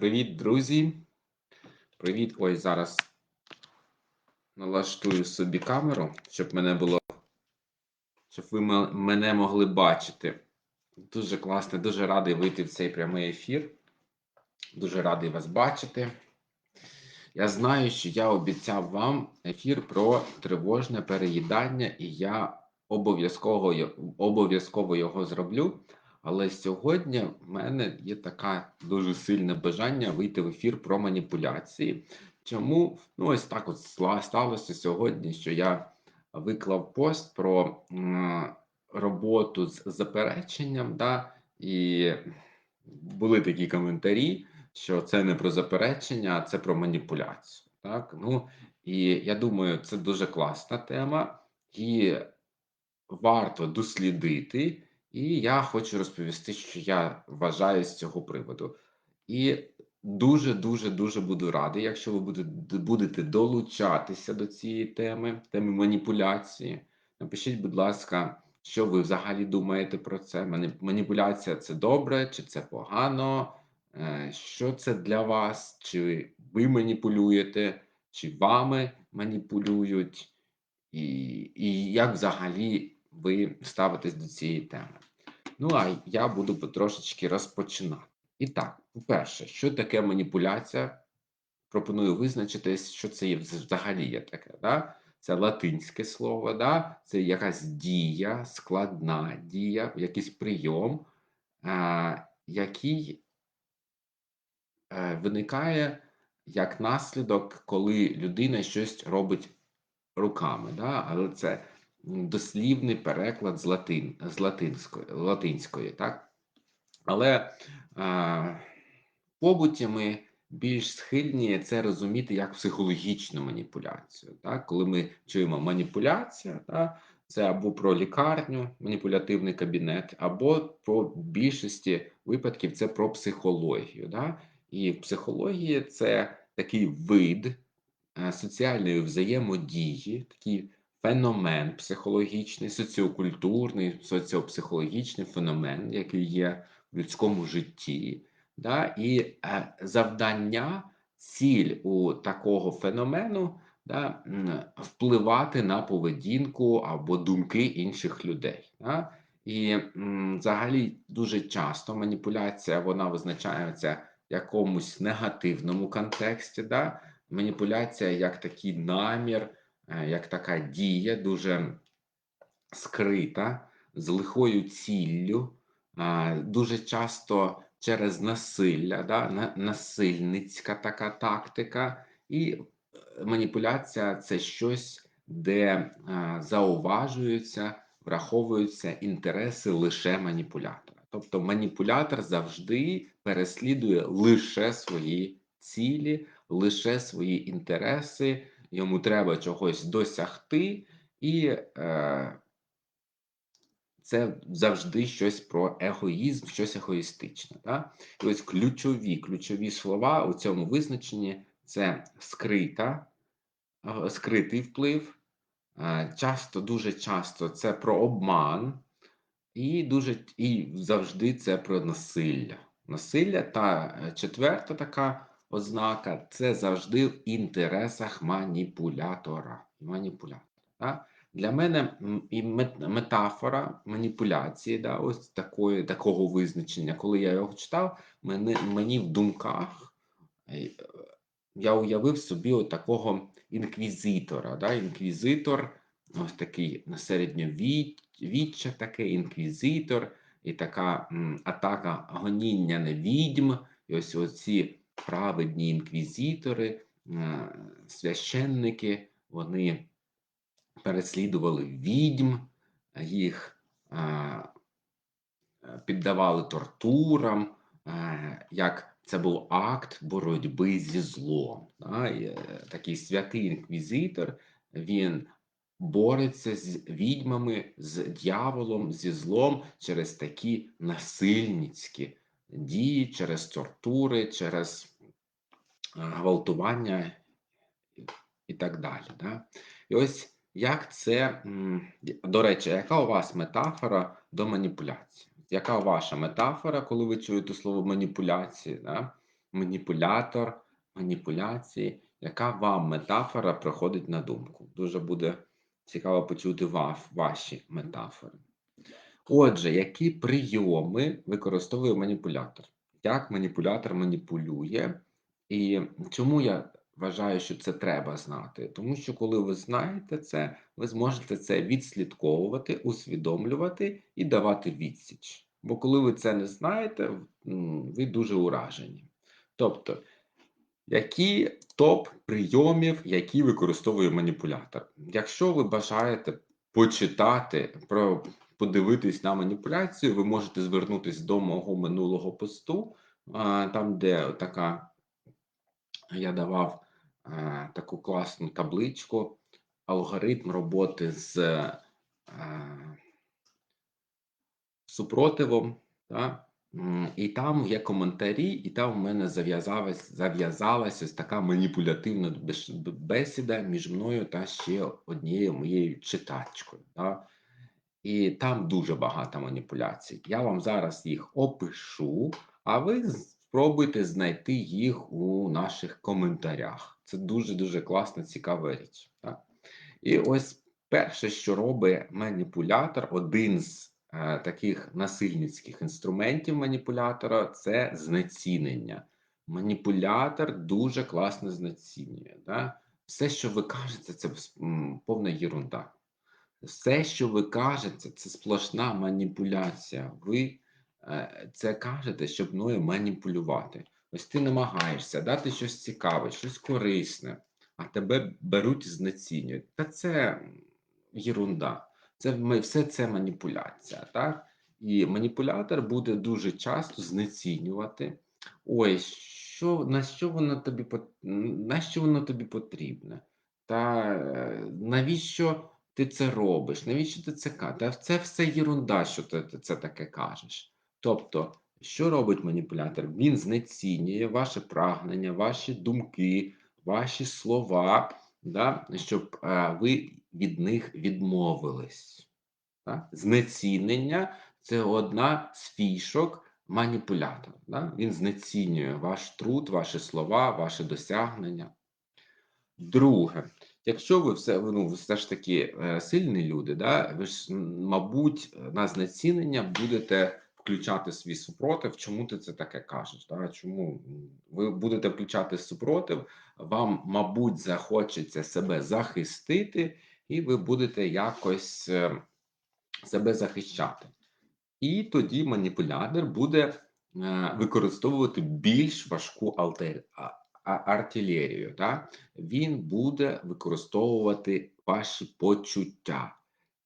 Привіт, друзі. Привіт. Ой, зараз налаштую собі камеру, щоб мене було, щоб ви мене могли бачити. Дуже класно, дуже радий вийти в цей прямий ефір. Дуже радий вас бачити. Я знаю, що я обіцяв вам ефір про тривожне переїдання, і я обов'язково, обов'язково його зроблю. Але сьогодні в мене є таке дуже сильне бажання вийти в ефір про маніпуляції. Чому ну ось так от сталося сьогодні, що я виклав пост про роботу з запереченням, да, і були такі коментарі, що це не про заперечення, а це про маніпуляцію. Так? Ну, і я думаю, це дуже класна тема, і варто дослідити. І я хочу розповісти, що я вважаю з цього приводу. І дуже, дуже, дуже буду радий, якщо ви будете, долучатися до цієї теми, теми маніпуляції. Напишіть, будь ласка, що ви взагалі думаєте про це? Маніпуляція це добре чи це погано? Е, Що це для вас? Чи ви маніпулюєте, чи вами маніпулюють? І, і як взагалі ви ставитесь до цієї теми? Ну, а я буду потрошечки розпочинати. І так, по-перше, що таке маніпуляція? Пропоную визначитись, що це є взагалі є таке. Да? Це латинське слово, да? це якась дія, складна дія, якийсь прийом, а, який е, виникає як наслідок, коли людина щось робить руками. Да? Але це дослівний переклад з, латин, з латинської, латинської, так? Але а, побуті ми більш схильні це розуміти як психологічну маніпуляцію. Так? Коли ми чуємо маніпуляція, так? це або про лікарню, маніпулятивний кабінет, або про більшості випадків це про психологію. Да? І в психології це такий вид е, соціальної взаємодії, такий феномен психологічний, соціокультурний, соціопсихологічний феномен, який є в людському житті. Да? І е, завдання, ціль у такого феномену да, впливати на поведінку або думки інших людей. Да? І взагалі дуже часто маніпуляція вона визначається в якомусь негативному контексті. Да? Маніпуляція як такий намір, як така дія, дуже скрита, з лихою ціллю, дуже часто через насилля, да? насильницька така тактика, і е, маніпуляція це щось, де зауважуються, враховуються інтереси лише маніпулятора. Тобто маніпулятор завжди переслідує лише свої цілі, лише свої інтереси, йому треба чогось досягти, і е, це завжди щось про егоїзм, щось егоїстичне. Да? І ось ключові, ключові слова у цьому визначенні це скрита, е, скритий вплив. е, Часто, дуже часто це про обман, і дуже і завжди це про насилля. Насилля та е, четверта така ознака це завжди в інтересах маніпулятора. Маніпулятора. Да? Для мене і метафора маніпуляції, да, ось такої, такого визначення, коли я його читав, мені, мені в думках е, я уявив собі от такого інквізитора. Да? Інквізитор, ось такий середньовіччя, таке інквізитор, і така м, атака гоніння на відьм. І ось оці праведні інквізитори, е, священники, вони переслідували відьм, їх е, піддавали тортурам, е, як це був акт боротьби зі злом. Такий святий інквізитор, він бореться з відьмами, з дьяволом, зі злом через такі насильницькі дії, через тортури, через е, гвалтування і- так далі. Да? І ось як це, до речі, яка у вас метафора до маніпуляції? Яка ваша метафора, коли ви чуєте слово маніпуляції? Да? маніпулятор, маніпуляції. Яка вам метафора приходить на думку? Дуже буде цікаво почути ваші метафори. Отже, які прийоми використовує маніпулятор? Як маніпулятор маніпулює? І чому я вважаю, що це треба знати? Тому що коли ви знаєте це, ви зможете це відслідковувати, усвідомлювати і давати відсіч. Бо коли ви це не знаєте, ви дуже уражені. Тобто, які топ прийомів, які використовує маніпулятор? Якщо ви бажаєте почитати про подивитись на маніпуляцію, ви можете звернутися до мого минулого посту, там, де така я давав таку класну табличку, алгоритм роботи з супротивом. Та? І там є коментарі, і там в мене зав'язалась ось така маніпулятивна бесіда між мною та ще однією моєю читачкою. Та? І там дуже багато маніпуляцій. Я вам зараз їх опишу, а ви спробуйте знайти їх у наших коментарях. Це дуже-дуже класна, цікава річ. Так? І ось перше, що робить маніпулятор, один з е, таких насильницьких інструментів маніпулятора це знецінення. Маніпулятор дуже класно знецінює. Да? Все, що ви кажете, це повна єрунда. Все, що ви кажете, це сплошна маніпуляція. Ви е, це кажете, щоб мною маніпулювати. Ось ти намагаєшся дати щось цікаве, щось корисне, а тебе беруть і знецінюють. Та це єрунда. Це все це маніпуляція, так? І маніпулятор буде дуже часто знецінювати. Ой, що, на що воно тобі на що воно тобі потрібне? Та е, навіщо ти це робиш? Навіщо ти це кажеш? Та це все єрунда, що ти, це таке кажеш. Тобто, що робить маніпулятор? Він знецінює ваше прагнення, ваші думки, ваші слова, да, щоб е, ви від них відмовились. Так? Знецінення це одна з фішок маніпулятора. Да? Він знецінює ваш труд, ваші слова, ваші досягнення. Друге, якщо ви все, ну, ви все ж таки е, сильні люди, да, ви ж, мабуть, на знецінення будете включати свій супротив. Чому ти це таке кажеш? Да? Чому ви будете включати супротив? Вам, мабуть, захочеться себе захистити, і ви будете якось е, себе захищати. І тоді маніпулятор буде е, використовувати більш важку артилерію. Да? Він буде використовувати ваші почуття.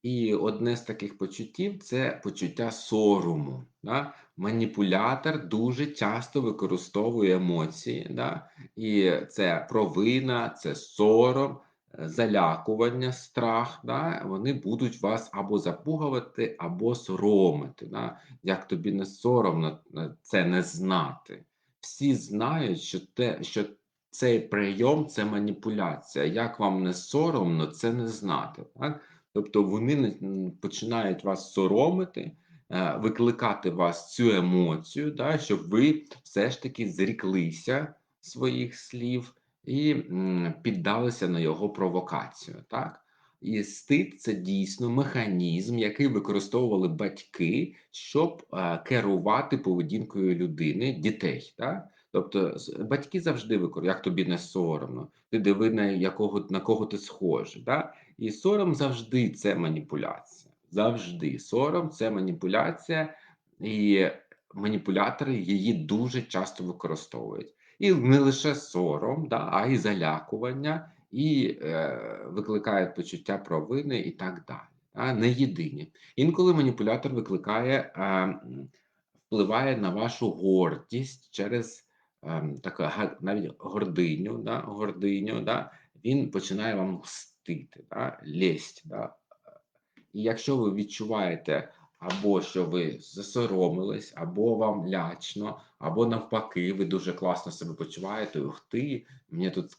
І одне з таких почуттів це почуття сорому. Да? Маніпулятор дуже часто використовує емоції, да? і це провина, це сором, залякування, страх. Да? Вони будуть вас або запугувати, або соромити. Да? Як тобі не соромно е, це не знати. Всі знають, що те, що цей прийом це маніпуляція. Як вам не соромно, це не знати. Так? Тобто вони починають вас соромити, е, викликати вас цю емоцію, да, щоб ви все ж таки зріклися своїх слів і піддалися на його провокацію. Так? І стид це дійсно механізм, який використовували батьки, щоб е, керувати поведінкою людини, дітей. Так? Тобто батьки завжди використовують, як тобі не соромно, ти диви на якого на кого ти схожий. Да? І сором завжди це маніпуляція. Завжди сором це маніпуляція, і маніпулятори її дуже часто використовують. І не лише сором, да, а й залякування, і е, викликають почуття провини і так далі. А не єдині. Інколи маніпулятор викликає, е, впливає на вашу гордість через е, таке, га- навіть гординю, да, гординю, да, він починає вам мстити, да, лесть. Да. І якщо ви відчуваєте або що ви засоромились, або вам лячно, або навпаки, ви дуже класно себе почуваєте, ух ти, мені тут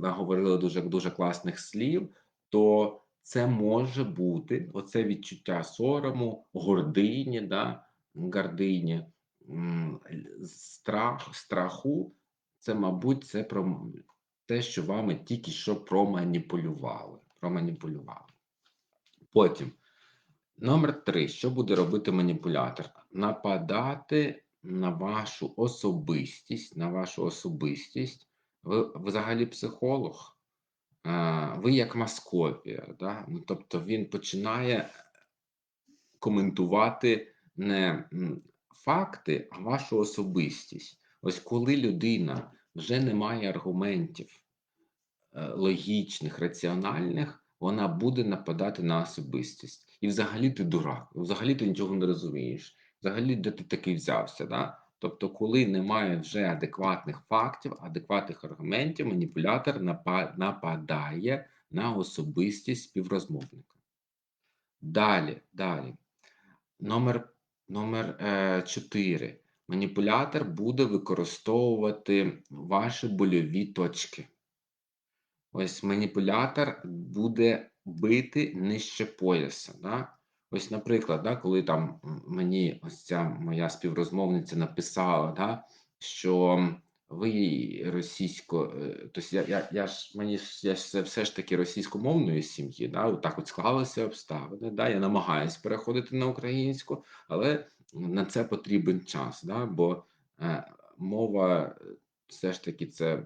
наговорили дуже дуже класних слів, то це може бути оце відчуття сорому, гордині, да, гордині, страх, страху це, мабуть, це про те, що вами тільки що проманіпулювали. Проманіпулювали. Потім, номер три. Що буде робити маніпулятор? Нападати на вашу особистість, на вашу особистість. Ви взагалі психолог. Ви як маскопія, да? ну, тобто він починає коментувати не факти, а вашу особистість. Ось коли людина вже не має аргументів е, логічних, раціональних, вона буде нападати на особистість. І взагалі ти дурак, взагалі ти нічого не розумієш. Взагалі, де ти такий взявся? Да? Тобто, коли немає вже адекватних фактів, адекватних аргументів, маніпулятор нападає на особистість співрозмовника. Далі, далі. Номер, номер е, 4. Маніпулятор буде використовувати ваші больові точки. Ось маніпулятор буде бити нижче пояса. Да? Ось, наприклад, да, коли там мені ось ця моя співрозмовниця написала, да, що ви російсько, е, тобто я, я, я ж мені я ж все, ж таки російськомовної сім'ї, да, так от склалися обставини. Да, я намагаюсь переходити на українську, але на це потрібен час, да, бо е, мова е, все ж таки це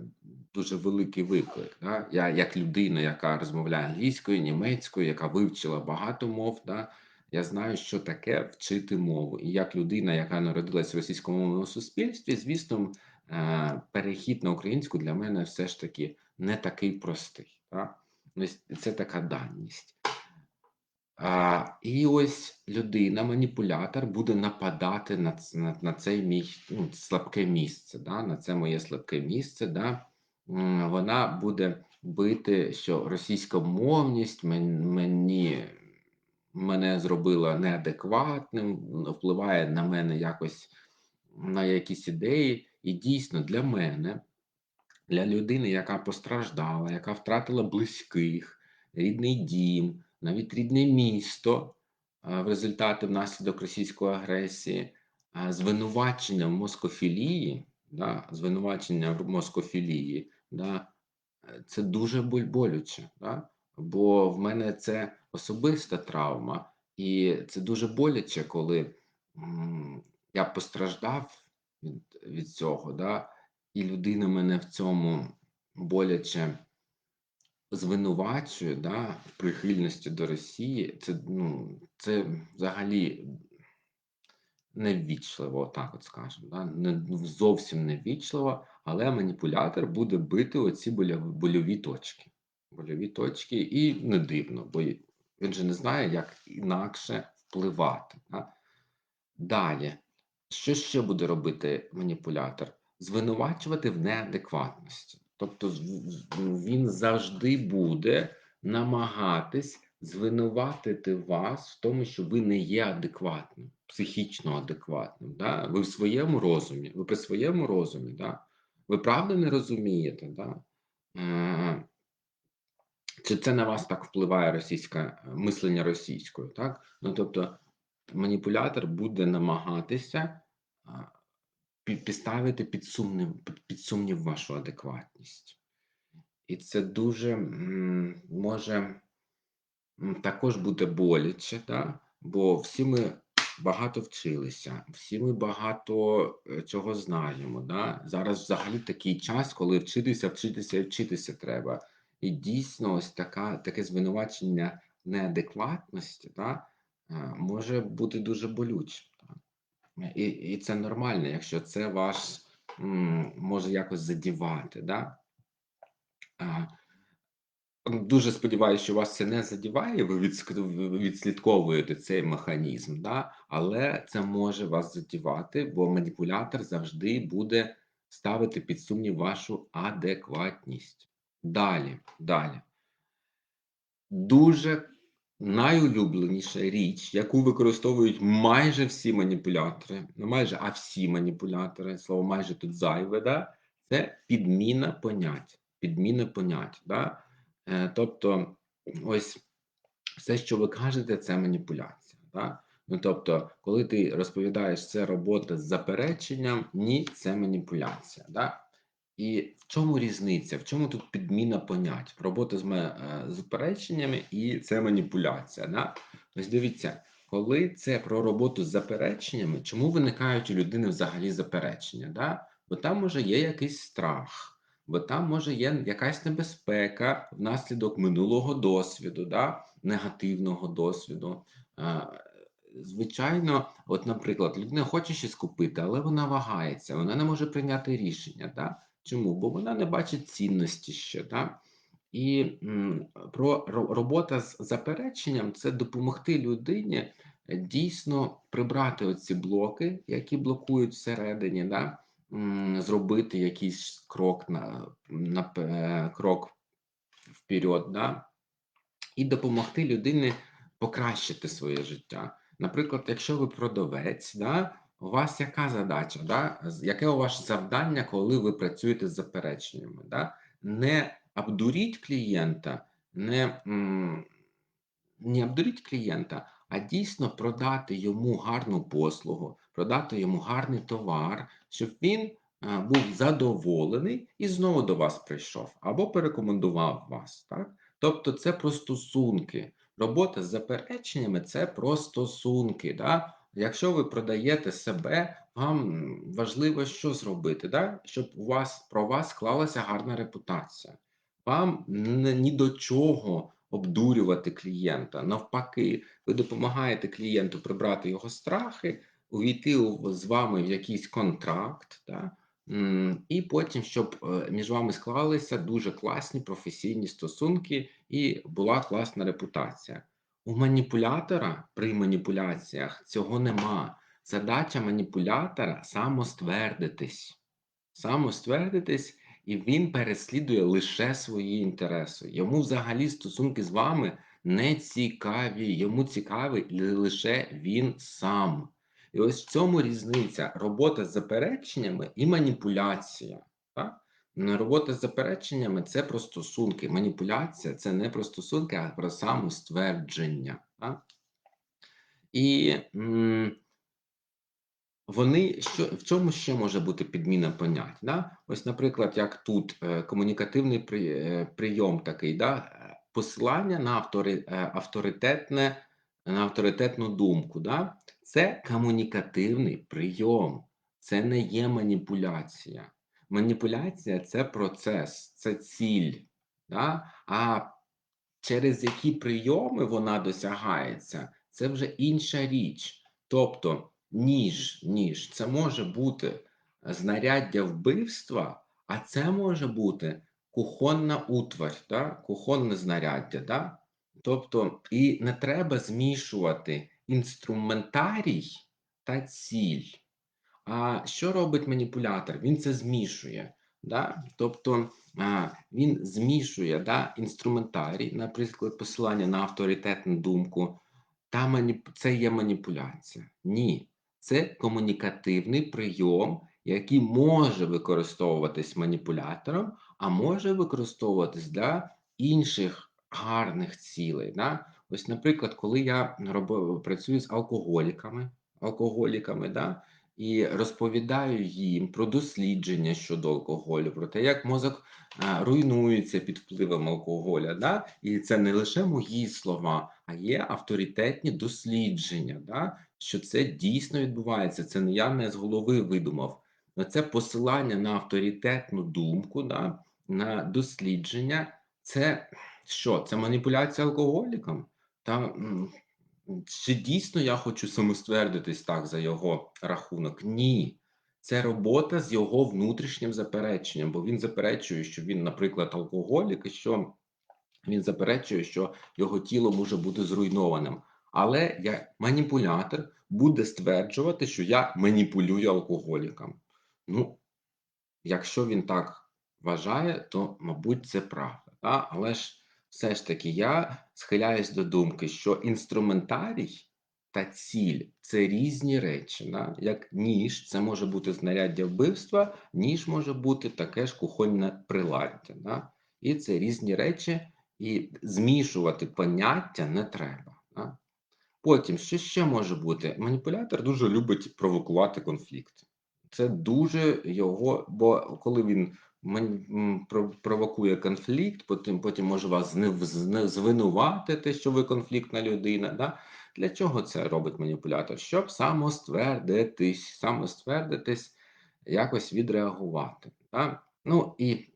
дуже великий виклик. Да? Я як людина, яка розмовляє англійською, німецькою, яка вивчила багато мов, да? я знаю, що таке вчити мову. І як людина, яка народилась в російськомовному суспільстві, звісно, е, перехід на українську для мене все ж таки не такий простий. Да? Це така даність. А, і ось людина, маніпулятор, буде нападати на, на, на цей мій ну, слабке місце, да, на це моє слабке місце. Да. Вона буде бити, що російська мовність мені, мене зробила неадекватним, впливає на мене якось на якісь ідеї. І дійсно для мене для людини, яка постраждала, яка втратила близьких, рідний дім, навіть рідне місто в результаті внаслідок російської агресії, звинувачення в москофілії, да, звинувачення в москофілії, да, це дуже болюче, да, бо в мене це особиста травма, і це дуже боляче, коли я постраждав від, від цього, да, і людина мене в цьому боляче звинувачує, да, в прихильності до Росії, це, ну, це взагалі неввічливо, так от скажемо. Да? Не, зовсім неввічливо, але маніпулятор буде бити оці больові точки. Больові точки, і не дивно, бо він же не знає, як інакше впливати. Да? Далі, що ще буде робити маніпулятор? Звинувачувати в неадекватності. Тобто він завжди буде намагатись звинуватити вас в тому, що ви не є адекватним, психічно адекватним. Да? Ви в своєму розумі, ви при своєму розумі, да? ви правда не розумієте, да? Е, чи це на вас так впливає російське мислення російською, так? Ну тобто маніпулятор буде намагатися підставити під сумнів, під- сумнів вашу адекватність. І це дуже може також бути боляче, да? бо всі ми багато вчилися, всі ми багато е, чого знаємо. Да? Зараз взагалі такий час, коли вчитися, вчитися і вчитися треба. І дійсно, ось така, таке звинувачення неадекватності да? е, може бути дуже болючим. І, і це нормально, якщо це вас м, може якось задівати. Да? А, Дуже сподіваюся, що вас це не задіває, ви відслідковуєте цей механізм, да? але це може вас задівати, бо маніпулятор завжди буде ставити під сумнів вашу адекватність. Далі, далі. Дуже найулюбленіша річ, яку використовують майже всі маніпулятори, не майже, а всі маніпулятори, слово майже тут зайве, да? це підміна понять. Підміна понять. Да? Е, тобто, ось все, що ви кажете, це маніпуляція. Да? Ну, тобто, коли ти розповідаєш, це робота з запереченням, ні, це маніпуляція. Да? І в чому різниця? В чому тут підміна понять? Робота з, е, запереченнями і це маніпуляція. Да? Ось дивіться, коли це про роботу з запереченнями, чому виникають у людини взагалі заперечення? Да? Бо там може є якийсь страх, бо там може є якась небезпека внаслідок минулого досвіду, да? негативного досвіду. Е, Звичайно, от, наприклад, людина хоче щось купити, але вона вагається, вона не може прийняти рішення. Да? Чому? Бо вона не бачить цінності ще. Да? І про робота з запереченням це допомогти людині е, дійсно прибрати оці блоки, які блокують всередині, да? зробити якийсь крок на, на крок вперед, да? і допомогти людині покращити своє життя. Наприклад, якщо ви продавець, да, у вас яка задача? Да? Яке у ваше завдання, коли ви працюєте з запереченнями? Да? Не обдуріть клієнта, не, не обдуріть клієнта, а дійсно продати йому гарну послугу, продати йому гарний товар, щоб він е, був задоволений і знову до вас прийшов або порекомендував вас. Так? Тобто це про стосунки. Робота з запереченнями це про стосунки. Да? Якщо ви продаєте себе, вам важливо що зробити, да? щоб у вас про вас склалася гарна репутація. Вам ні до чого обдурювати клієнта. Навпаки, ви допомагаєте клієнту прибрати його страхи, увійти з вами в якийсь контракт, да? і потім, щоб е, між вами склалися дуже класні професійні стосунки і була класна репутація. У маніпулятора при маніпуляціях цього нема. Задача маніпулятора самоствердитись. Самоствердитись, і він переслідує лише свої інтереси. Йому взагалі стосунки з вами не цікаві. Йому цікавий лише він сам. І ось в цьому різниця робота з запереченнями і маніпуляція. Робота з запереченнями це про стосунки. Маніпуляція це не про стосунки, а про самоствердження. Так? І м, вони що в чому ще може бути підміна понять? Да? Ось, наприклад, як тут е, комунікативний при, е, прийом такий, да? посилання на автори, е, авторитетне, на авторитетну думку. Да? Це комунікативний прийом, це не є маніпуляція. Маніпуляція це процес, це ціль. Да? А через які прийоми вона досягається, це вже інша річ. Тобто, ніж, ніж це може бути знаряддя вбивства, а це може бути кухонна утварь, да? кухонне знаряддя. Да? Тобто, і не треба змішувати інструментарій та ціль. А що робить маніпулятор? Він це змішує. Да? Тобто а, він змішує да, інструментарій, наприклад, посилання на авторитетну думку. Та маніп... Це є маніпуляція. Ні, це комунікативний прийом, який може використовуватись маніпулятором, а може використовуватись для інших гарних цілей. Да? Ось, наприклад, коли я робив, працюю з алкоголіками, алкоголіками, да? І розповідаю їм про дослідження щодо алкоголю, про те, як мозок руйнується під впливом алкоголя. Да? І це не лише мої слова, а є авторитетні дослідження, да? що це дійсно відбувається. Це не я не з голови видумав. Це посилання на авторитетну думку, да? на дослідження. Це що? Це маніпуляція алкоголіком? Та чи дійсно я хочу самоствердитись так за його рахунок? Ні. Це робота з його внутрішнім запереченням, бо він заперечує, що він, наприклад, алкоголік, і що він заперечує, що його тіло може бути зруйнованим. Але як маніпулятор буде стверджувати, що я маніпулюю алкоголіком. Ну, якщо він так вважає, то, мабуть, це правда. Да? Але ж все ж таки я схиляюсь до думки, що інструментарій та ціль це різні речі. Да? Як ніж, це може бути знаряддя вбивства, ніж може бути таке ж кухонне приладдя. Да? І це різні речі, і змішувати поняття не треба. Да? Потім, що ще може бути? Маніпулятор дуже любить провокувати конфлікт. Це дуже його, бо коли він провокує конфлікт, потім, потім може вас звинуватити, що ви конфліктна людина. Да? Для чого це робить маніпулятор? Щоб самоствердитись, самоствердитись, якось відреагувати. Да? Ну і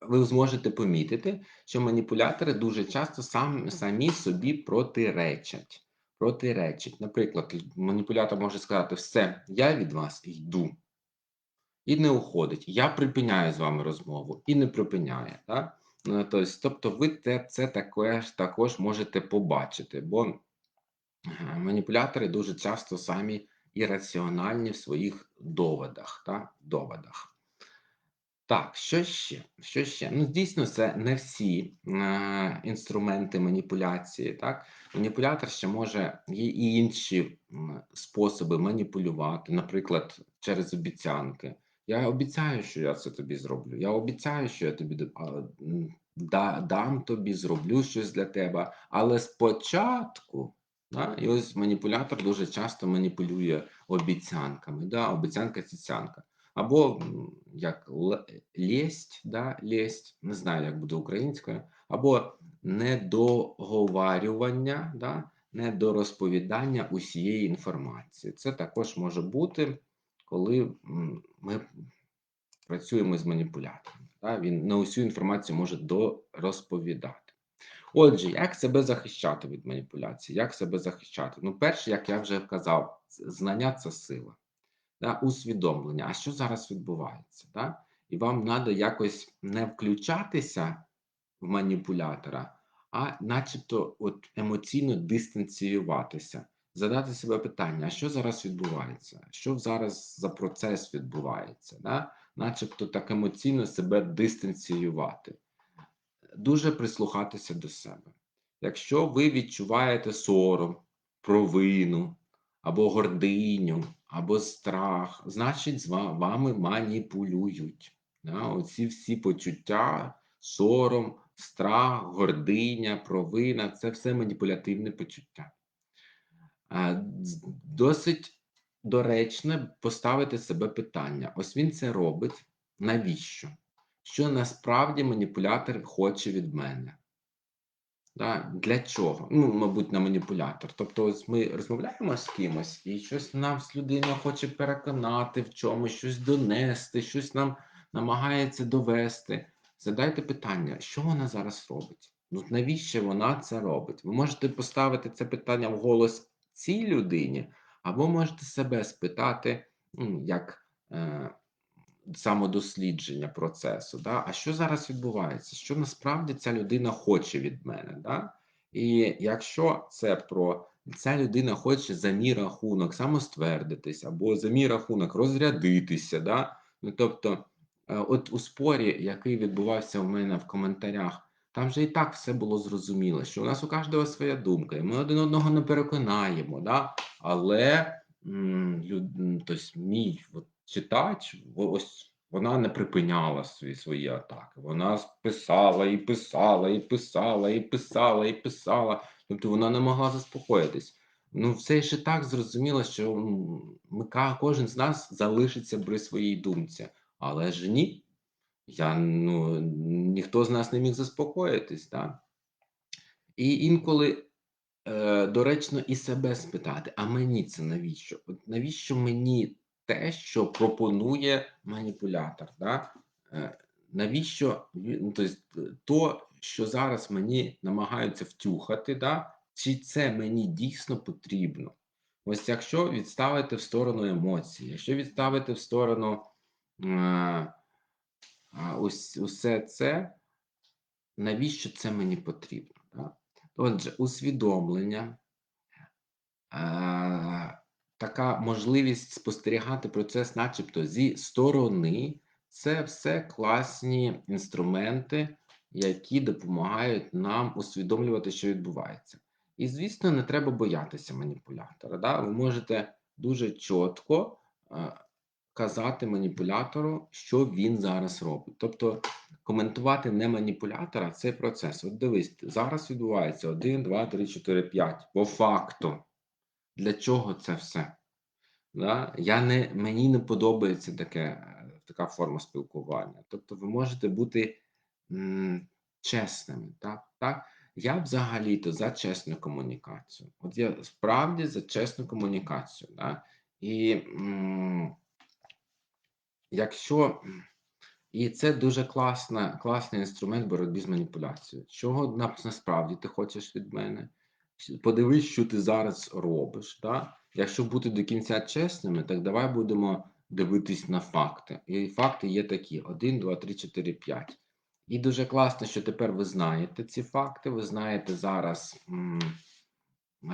ви зможете помітити, що маніпулятори дуже часто сам, самі собі протиречать. Протиречать. Наприклад, маніпулятор може сказати: все, я від вас йду. І не уходить. Я припиняю з вами розмову і не припиняє. Так? Ну, Тобто, тобто ви це також, також можете побачити, бо маніпулятори дуже часто самі ірраціональні в своїх доводах. Так? доводах. Так, що ще? Що ще? Ну, дійсно, це не всі е, інструменти маніпуляції. Так? Маніпулятор ще може є і інші способи маніпулювати, наприклад, через обіцянки. Я обіцяю, що я це тобі зроблю. Я обіцяю, що я тобі да, дам тобі, зроблю щось для тебе. Але спочатку, да, і ось маніпулятор дуже часто маніпулює обіцянками. Да? Обіцянка цяцянка. Або як л- лесть, да, лесть, не знаю, як буде українською, або недоговарювання, да, недорозповідання усієї інформації. Це також може бути, коли ми працюємо з маніпулятором. Да, він не усю інформацію може дорозповідати. Отже, як себе захищати від маніпуляції? Як себе захищати? Ну, перше, як я вже казав, знання це сила да, усвідомлення, а що зараз відбувається. Да? І вам треба якось не включатися в маніпулятора, а начебто от емоційно дистанціюватися, задати себе питання, а що зараз відбувається? Що зараз за процес відбувається? Да? Начебто так емоційно себе дистанціювати. Дуже прислухатися до себе. Якщо ви відчуваєте сором, провину, або гординю, або страх, значить, з вами маніпулюють. Да? Оці всі почуття, сором, страх, гординя, провина це все маніпулятивне почуття. З- Досить доречно поставити себе питання: ось він це робить. Навіщо? Що насправді маніпулятор хоче від мене? Да, для чого? Ну, мабуть, на маніпулятор. Тобто, ось ми розмовляємо з кимось, і щось нам людина хоче переконати в чомусь, щось донести, щось нам намагається довести. Задайте питання, що вона зараз робить? Ну, навіщо вона це робить? Ви можете поставити це питання в голос цій людині, або можете себе спитати, як е, самодослідження процесу. Да? А що зараз відбувається? Що насправді ця людина хоче від мене? Да? І якщо це про ця людина хоче за мій рахунок самоствердитись, або за мій рахунок розрядитися, да? ну, тобто, е, от у спорі, який відбувався у мене в коментарях, там же і так все було зрозуміло, що у нас у кожного своя думка, і ми один одного не переконаємо, да? але м, тобто, мій от, читач, ось вона не припиняла свої, свої атаки. Вона писала і писала, і писала, і писала, і писала. Тобто вона не могла заспокоїтись. Ну, все ще так зрозуміло, що ми, кожен з нас залишиться при своїй думці. Але ж ні. Я, ну, ніхто з нас не міг заспокоїтись. Так? І інколи е, доречно і себе спитати: а мені це навіщо? От навіщо мені те, що пропонує маніпулятор? Да? Е, навіщо ну, тобто, е, то, що зараз мені намагаються втюхати, да? чи це мені дійсно потрібно? Ось якщо відставити в сторону емоцій, якщо відставити в сторону е, ось усе це, навіщо це мені потрібно? Да? Отже, усвідомлення, е, така можливість спостерігати процес, начебто зі сторони, це все класні інструменти, які допомагають нам усвідомлювати, що відбувається. І, звісно, не треба боятися маніпулятора. Да? Ви можете дуже чітко е, казати маніпулятору, що він зараз робить. Тобто коментувати не маніпулятора, а цей процес. От дивись, зараз відбувається 1, 2, 3, 4, 5. По факту. Для чого це все? Да? Я не, Мені не подобається таке, така форма спілкування. Тобто ви можете бути м, чесними. Так? Так? Я взагалі-то за чесну комунікацію. От я справді за чесну комунікацію. Да? І м, якщо. І це дуже класна, класний інструмент боротьби з маніпуляцією. Чого на- насправді ти хочеш від мене? Подивись, що ти зараз робиш. Да? Якщо бути до кінця чесними, так давай будемо дивитись на факти. І факти є такі: 1, 2, 3, 4, 5. І дуже класно, що тепер ви знаєте ці факти, ви знаєте зараз,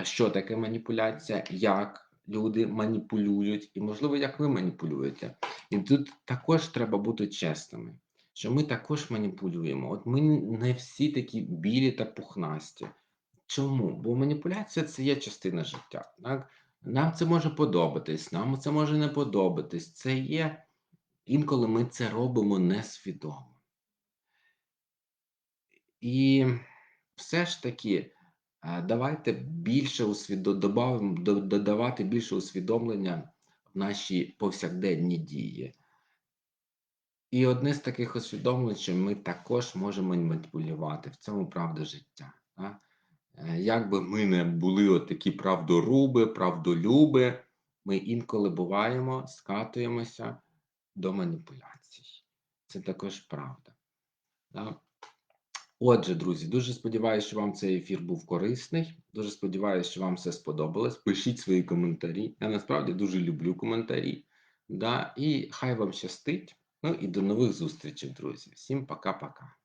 що таке маніпуляція, як люди маніпулюють, і, можливо, як ви маніпулюєте. І тут також треба бути чесними, що ми також маніпулюємо. От ми не всі такі білі та пухнасті. Чому? Бо маніпуляція це є частина життя. Так? Нам це може подобатись, нам це може не подобатись. Це є інколи ми це робимо несвідомо. І все ж таки, давайте більше усвідо... додавати більше усвідомлення наші повсякденні дії. І одне з таких усвідомлень, що ми також можемо маніпулювати. В цьому правда життя. Да? Е, Як би ми не були от такі правдоруби, правдолюби, ми інколи буваємо, скатуємося до маніпуляцій. Це також правда. Да? Отже, друзі, дуже сподіваюся, що вам цей ефір був корисний. Дуже сподіваюся, що вам все сподобалось. Пишіть свої коментарі. Я насправді дуже люблю коментарі. Да? І хай вам щастить. Ну і до нових зустрічей, друзі. Всім пока-пока.